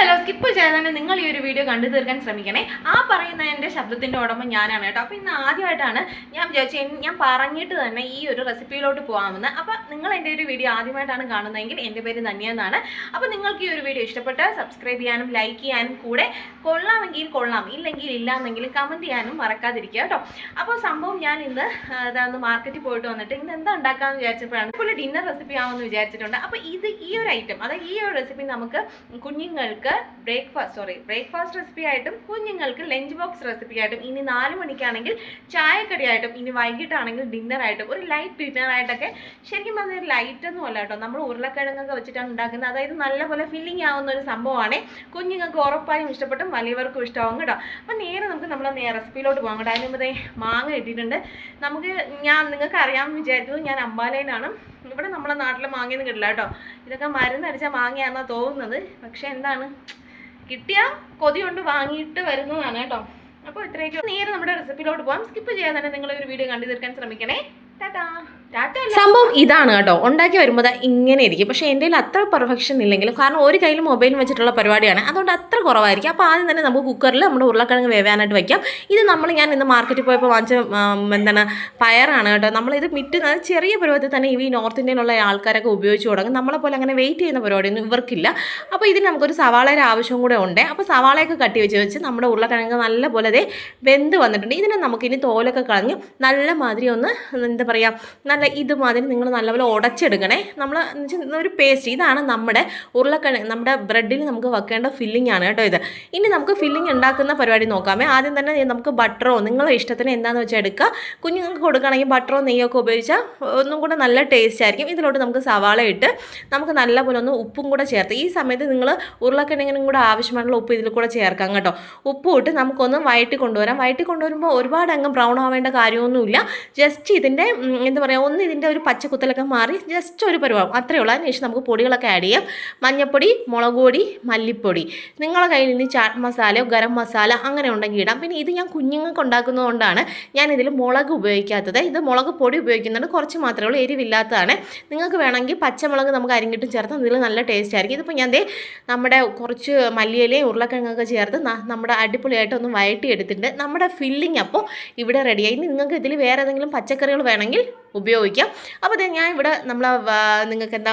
Hello skip ചെയ്താൽ തന്നെ നിങ്ങൾ ഈ ഒരു വീഡിയോ കണ്ടു തീർക്കാൻ ശ്രമിക്കണേ. ആ പറയുന്ന എന്റെ ശബ്ദത്തിന്റെ ഉടമ ഞാനാണ് കേട്ടോ. അപ്പോൾ ഇന്ന് ആദ്യമായിട്ടാണ് ഞാൻ വിചാരിച്ചു ഞാൻ പറഞ്ഞിട്ട് തന്നെ ഈ ഒരു റെസിപ്പിയിലോട്ട് പോകാമെന്ന്. അപ്പോൾ നിങ്ങൾ എന്റെ ഒരു വീഡിയോ ആദ്യമായിട്ടാണ് കാണുന്നതെങ്കിൽ എന്റെ പേര് ധന്യ എന്നാണ്. അപ്പോൾ നിങ്ങൾക്ക് ഈ ഒരു വീഡിയോ ഇഷ്ടപ്പെട്ടാൽ സബ്സ്ക്രൈബ് ചെയ്യാനും ലൈക്ക് ചെയ്യാനും കൂടെ കൊള്ളാമെങ്കിൽ കൊള്ളാം ഇല്ലെങ്കിൽ ഇല്ല എന്നെങ്കിൽ കമന്റ് ചെയ്യാനും മറക്കാതിരിക്കുക കേട്ടോ. അപ്പോൾ സംഭവം ഞാൻ ഇന്ന് അതാണ് മാർക്കറ്റിൽ പോയിട്ട് വന്നിട്ട് ഇന്ന് എന്താ ഉണ്ടാക്കാമെന്ന് വിചാരിച്ചപ്പോഴാണ് ഇപ്പോൾ ഡിന്നർ റെസിപ്പി ആവുമെന്ന് വിചാരിച്ചിട്ടുണ്ട്. അപ്പോൾ ഇത് ഈ ഒരു ഐറ്റം അതായത് ഈ ഒരു റെസിപ്പി നമുക്ക് കുഞ്ഞുങ്ങൾക്ക് ബ്രേക്ക്ഫാസ്റ്റ് സോറി ബ്രേക്ക്ഫാസ്റ്റ് റെസിപ്പി ആയിട്ടും കുഞ്ഞുങ്ങൾക്ക് ലഞ്ച് ബോക്സ് റെസിപ്പി ആയിട്ടും ഇനി നാല് മണിക്കാണെങ്കിൽ ചായക്കടിയായിട്ടും ഇനി വൈകിട്ടാണെങ്കിൽ ഡിന്നറായിട്ടും ഒരു ലൈറ്റ് ഡിന്നറായിട്ടൊക്കെ ശരിക്കും പറഞ്ഞാൽ ലൈറ്റ് ഒന്നും അല്ല കേട്ടോ. നമ്മൾ ഉരുളക്കിഴങ്ങൊക്കെ വെച്ചിട്ടാണ് ഉണ്ടാക്കുന്നത്. അതായത് നല്ലപോലെ ഫില്ലിംഗ് ആവുന്ന ഒരു സംഭവമാണ്. കുഞ്ഞുങ്ങൾക്ക് ഉറപ്പായും ഇഷ്ടപ്പെട്ടും വലിയവർക്കും ഇഷ്ടമാവും കേട്ടോ. അപ്പം നേരെ നമുക്ക് നമ്മൾ റെസിപ്പിയിലോട്ട് പോകാം കേട്ടോ. അതിന് മുമ്പേ മാങ്ങ ഇട്ടിട്ടുണ്ട് നമുക്ക് ഞാൻ നിങ്ങൾക്ക് അറിയാമെന്ന് വിചാരിച്ചത് ഞാൻ അമ്പാലയിലാണ്. ഇവിടെ നമ്മളെ നാട്ടിലെ മാങ്ങയൊന്നും കിട്ടില്ല കേട്ടോ. ഇതൊക്കെ മരുന്നടിച്ച മാങ്ങയാണെന്നാണ് തോന്നുന്നത്. പക്ഷെ എന്താണ്? കിട്ടിയ കൊതി കൊണ്ട് വാങ്ങിയിട്ട് വരുന്നതാണ് കേട്ടോ. അപ്പോൾ ഇത്രയൊക്കെ. നേരെ നമ്മുടെ റെസിപ്പിയിലോട്ട് പോകാം സ്കിപ്പ് ചെയ്യാതെ തന്നെ നിങ്ങളൊരു വീഡിയോ കണ്ടു തീർക്കാൻ ശ്രമിക്കണേ. സംഭവം ഇതാണ് കേട്ടോ. ഉണ്ടാക്കി വരുമ്പോൾ ഇങ്ങനെ ഇരിക്കും. പക്ഷേ എന്റെ കയ്യിൽ അത്ര പെർഫെക്ഷൻ ഇല്ലെങ്കിലും കാരണം ഒരു കയ്യിൽ മൊബൈൽ വെച്ചിട്ടുള്ള പരിപാടിയാണ്. അതുകൊണ്ട് അത്ര കുറവായിരിക്കും. അപ്പോൾ ആദ്യം തന്നെ നമുക്ക് കുക്കറിൽ നമ്മുടെ ഉരുളക്കിഴങ്ങ് വേവാനായിട്ട് വയ്ക്കാം ഇത് നമ്മൾ ഞാൻ ഇന്ന് മാർക്കറ്റിൽ പോയപ്പോൾ വാങ്ങിച്ച എന്താണ് പയറാണ് കേട്ടോ. നമ്മളിത് മിറ്റ് ചെറിയ പരുവത്തിൽ തന്നെ ഈ നോർത്ത് ഇന്ത്യയിലുള്ള ആൾക്കാരൊക്കെ ഉപയോഗിച്ച് തുടങ്ങും. നമ്മളെപ്പോലെ അങ്ങനെ വെയിറ്റ് ചെയ്യുന്ന പരിപാടിയൊന്നും ഇവർക്കില്ല. അപ്പോൾ ഇതിന് നമുക്കൊരു സവാളയുടെ ആവശ്യം കൂടെ ഉണ്ട്. അപ്പോൾ സവാളയൊക്കെ കട്ടി വെച്ച് വെച്ച് നമ്മുടെ ഉരുളക്കിഴങ്ങ് നല്ലപോലെ വെന്ത് വന്നിട്ടുണ്ട്. ഇതിനെ നമുക്കിനി തോലൊക്കെ കളഞ്ഞ് നല്ല മാതിരി ഒന്ന് എന്താ പറയുക നല്ല ഇതുമാതിരി നിങ്ങൾ നല്ലപോലെ ഉടച്ചെടുക്കണേ. നമ്മൾ ഒരു പേസ്റ്റ് ഇതാണ് നമ്മുടെ ഉരുളക്കിഴങ്ങ് നമ്മുടെ ബ്രെഡിൽ നമുക്ക് വെക്കേണ്ട ഫില്ലിംഗ് ആണ് കേട്ടോ ഇത്. ഇനി നമുക്ക് ഫില്ലിംഗ് ഉണ്ടാക്കുന്ന പരിപാടി നോക്കാമേ. ആദ്യം തന്നെ നമുക്ക് ബട്ടറോ നിങ്ങളെ ഇഷ്ടത്തിന് എന്താണെന്ന് വെച്ചാൽ എടുക്കുക കുഞ്ഞുങ്ങൾക്ക് കൊടുക്കുകയാണെങ്കിൽ ബട്ടറോ നെയ്യൊക്കെ ഉപയോഗിച്ചാൽ ഒന്നും കൂടെ നല്ല ടേസ്റ്റ് ആയിരിക്കും. ഇതിലോട്ട് നമുക്ക് സവാള ഇട്ട് നമുക്ക് നല്ലപോലെ ഒന്ന് ഉപ്പും കൂടെ ചേർത്ത്. ഈ സമയത്ത് നിങ്ങൾ ഉരുളക്കിഴങ്ങിനും കൂടെ ആവശ്യമായിട്ടുള്ള ഉപ്പ് ഇതിൽ കൂടെ ചേർക്കാം കേട്ടോ. ഉപ്പ് ഇട്ട് നമുക്കൊന്ന് വയറ്റി കൊണ്ടുവരാം. വയറ്റി കൊണ്ടുവരുമ്പോൾ ഒരുപാട് അങ്ങ് ബ്രൗൺ ആവേണ്ട കാര്യമൊന്നുമില്ല. ജസ്റ്റ് ഇതിന്റെ എന്താ പറയുക ഒന്ന് ഇതിന്റെ ഒരു പച്ചക്കുത്തലൊക്കെ മാറി ജസ്റ്റ് ഒരു പരുവാകും അത്രയേ ഉള്ളൂ. അതിനുശേഷം നമുക്ക് പൊടികളൊക്കെ ആഡ് ചെയ്യാം. മഞ്ഞപ്പൊടി മുളക് പൊടി മല്ലിപ്പൊടി. നിങ്ങളുടെ കയ്യിൽ ഇനി ചാട്ട് മസാലയോ ഗരം മസാല അങ്ങനെ ഉണ്ടെങ്കിൽ ഇടാം. പിന്നെ ഇത് ഞാൻ കുഞ്ഞുങ്ങൾക്ക് ഉണ്ടാക്കുന്നതുകൊണ്ടാണ് ഞാൻ ഇതിൽ മുളക് ഉപയോഗിക്കാത്തത്. ഇത് മുളക് പൊടി ഉപയോഗിക്കുന്നുണ്ട്. കുറച്ച് മാത്രമേ ഉള്ളൂ. എരിവില്ലാത്തതാണ്. നിങ്ങൾക്ക് വേണമെങ്കിൽ പച്ചമുളക് നമുക്ക് അരിഞ്ഞിട്ടും ചേർത്ത് ഇതിൽ നല്ല ടേസ്റ്റ് ആയിരിക്കും. ഇതിപ്പോൾ ഞാൻ ദേ നമ്മുടെ കുറച്ച് മല്ലിയിലയും ഉരുളക്കിഴങ്ങൊക്കെ ചേർത്ത് നമ്മുടെ അടിപൊളിയായിട്ട് ഒന്ന് വഴറ്റി എടുത്തിട്ടുണ്ട് നമ്മുടെ ഫില്ലിംഗ് അപ്പോൾ ഇവിടെ റെഡിയായി നിങ്ങൾക്ക് ഇതിൽ വേറെ ഏതെങ്കിലും പച്ചക്കറികൾ വേണമെങ്കിൽ ഉപയോഗിക്കാം. അപ്പോൾ ഞാൻ ഇവിടെ നമ്മൾ നിങ്ങൾക്ക് എന്താ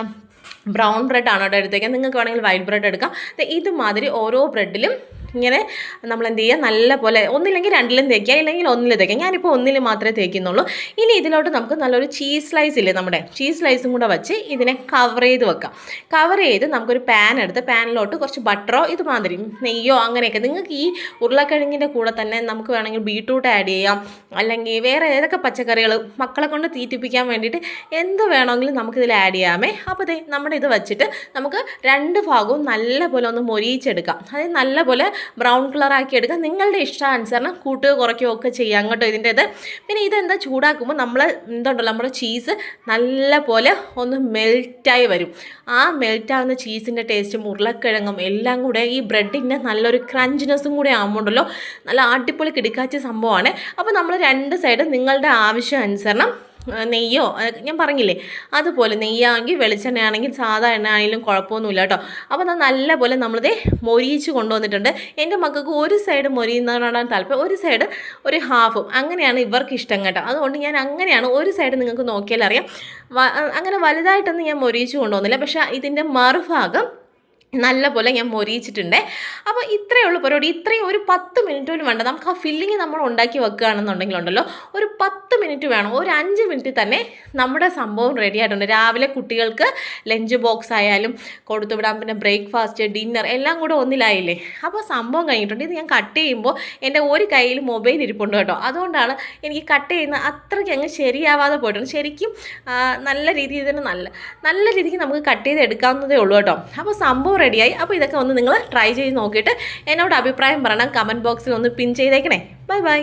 ബ്രൗൺ ബ്രെഡ് ആണ് എടുത്തേക്കാം നിങ്ങൾക്ക് വേണമെങ്കിൽ വൈറ്റ് ബ്രെഡ് എടുക്കാം. ഇതുമാതിരി ഓരോ ബ്രെഡിലും ഇങ്ങനെ നമ്മൾ എന്ത് ചെയ്യുക നല്ല പോലെ ഒന്നില്ലെങ്കിൽ രണ്ടിലും തേക്കുക ഇല്ലെങ്കിൽ ഒന്നിൽ തേക്കുക. ഞാനിപ്പോൾ ഒന്നിൽ മാത്രമേ തേക്കുന്നുള്ളൂ. ഇനി ഇതിലോട്ട് നമുക്ക് നല്ലൊരു ചീസ് സ്ലൈസ് ഇല്ലേ നമ്മുടെ? ചീസ് സ്ലൈസും കൂടെ വെച്ച് ഇതിനെ കവർ ചെയ്ത് വെക്കാം. കവർ ചെയ്ത് നമുക്കൊരു പാൻ എടുത്ത് പാനിലോട്ട് കുറച്ച് ബട്ടറോ ഇതുമാതിരി നെയ്യോ അങ്ങനെയൊക്കെ നിങ്ങൾക്ക് ഈ ഉരുളക്കിഴങ്ങിന്റെ കൂടെ തന്നെ നമുക്ക് വേണമെങ്കിൽ ബീട്രൂട്ട് ആഡ് ചെയ്യാം. അല്ലെങ്കിൽ വേറെ ഏതൊക്കെ പച്ചക്കറികൾ മക്കളെ കൊണ്ട് തീറ്റിപ്പിക്കാൻ വേണ്ടിയിട്ട് എന്ത് വേണമെങ്കിലും നമുക്കിതിൽ ആഡ് ചെയ്യാമേ. അപ്പോൾ നമ്മുടെ ഇത് വെച്ചിട്ട് നമുക്ക് രണ്ട് ഭാഗവും നല്ല പോലെ ഒന്ന് മൊരിയിച്ചെടുക്കാം. അതായത് നല്ല പോലെ ബ്രൗൺ കളറാക്കി എടുക്കുക നിങ്ങളുടെ ഇഷ്ടാനുസരണം കൂട്ടുക കുറയ്ക്കുകയോ ഒക്കെ ചെയ്യാം കേട്ടോ ഇതിന്റെ ഇത്. പിന്നെ ഇതെന്താ? ചൂടാക്കുമ്പോൾ നമ്മൾ എന്തുണ്ടല്ലോ? നമ്മുടെ ചീസ് നല്ല പോലെ ഒന്ന് മെൽറ്റായി വരും. ആ മെൽറ്റാവുന്ന ചീസിന്റെ ടേസ്റ്റും ഉരുളക്കിഴങ്ങും എല്ലാം കൂടെ ഈ ബ്രെഡിന്റെ നല്ലൊരു ക്രഞ്ചിനെസ്സും കൂടെ ആകുമ്പോണ്ടല്ലോ നല്ല അടിപൊളി കിടക്കാച്ച സംഭവമാണ്. അപ്പോൾ നമ്മൾ രണ്ട് സൈഡും നിങ്ങളുടെ ആവശ്യം അനുസരണം നെയ്യോ? ഞാൻ പറഞ്ഞില്ലേ? അതുപോലെ നെയ്യാണെങ്കിൽ വെളിച്ചെണ്ണ ആണെങ്കിൽ സാധാ എണ്ണ ആണെങ്കിലും കുഴപ്പമൊന്നുമില്ല കേട്ടോ. അപ്പോൾ അത് നല്ലപോലെ നമ്മളിത് മൊരിയിച്ച് കൊണ്ടുവന്നിട്ടുണ്ട്. എന്റെ മക്കൾക്ക് ഒരു സൈഡ് മൊരിയുന്നതിനോടാണ് താല്പര്യം. ഒരു സൈഡ് ഒരു ഹാഫും അങ്ങനെയാണ് ഇവർക്ക് ഇഷ്ടം കേട്ടോ. അതുകൊണ്ട് ഞാൻ അങ്ങനെയാണ് ഒരു സൈഡ് നിങ്ങൾക്ക് നോക്കിയാൽ അറിയാം അങ്ങനെ വലുതായിട്ടൊന്നും ഞാൻ മൊരിയിച്ച് കൊണ്ടുവന്നില്ല. പക്ഷേ ഇതിന്റെ മറുഭാഗം നല്ല പോലെ ഞാൻ മൊരിയിച്ചിട്ടുണ്ട്. അപ്പോൾ ഇത്രയേ ഉള്ളൂ പരിപാടി. ഇത്രയും ഒരു പത്ത് മിനിറ്റ് പോലും വേണ്ട. നമുക്ക് ആ ഫില്ലിങ് നമ്മൾ ഉണ്ടാക്കി വെക്കുകയാണെന്നുണ്ടെങ്കിൽ ഉണ്ടല്ലോ ഒരു പത്ത് മിനിറ്റ് വേണം. ഒരു അഞ്ച് മിനിറ്റ് തന്നെ നമ്മുടെ സംഭവം റെഡി ആയിട്ടുണ്ട്. രാവിലെ കുട്ടികൾക്ക് ലഞ്ച് ബോക്സ് ആയാലും കൊടുത്തുവിടാം പിന്നെ ബ്രേക്ക്ഫാസ്റ്റ് ഡിന്നർ എല്ലാം കൂടെ ഒന്നിലായില്ലേ? അപ്പോൾ സംഭവം കഴിഞ്ഞിട്ടുണ്ട്. ഇത് ഞാൻ കട്ട് ചെയ്യുമ്പോൾ എന്റെ ഒരു കയ്യിൽ മൊബൈൽ ഇരിപ്പുണ്ട് കേട്ടോ. അതുകൊണ്ടാണ് എനിക്ക് കട്ട് ചെയ്യുന്ന അത്രയ്ക്ക് അങ്ങ് ശരിയാവാതെ പോയിട്ടുണ്ട്. ശരിക്കും നല്ല രീതിയിൽ തന്നെ നല്ല നല്ല രീതിക്ക് നമുക്ക് കട്ട് ചെയ്ത് എടുക്കാവുന്നതേ ഉള്ളൂ കേട്ടോ. അപ്പോൾ സംഭവം റെഡിയായി അപ്പോൾ ഇതൊക്കെ ഒന്ന് നിങ്ങൾ ട്രൈ ചെയ്ത് നോക്കിയിട്ട് എന്നോട് അഭിപ്രായം പറയണം കമന്റ് ബോക്സിൽ ഒന്ന് പിൻ ചെയ്തേക്കണേ. Bye bye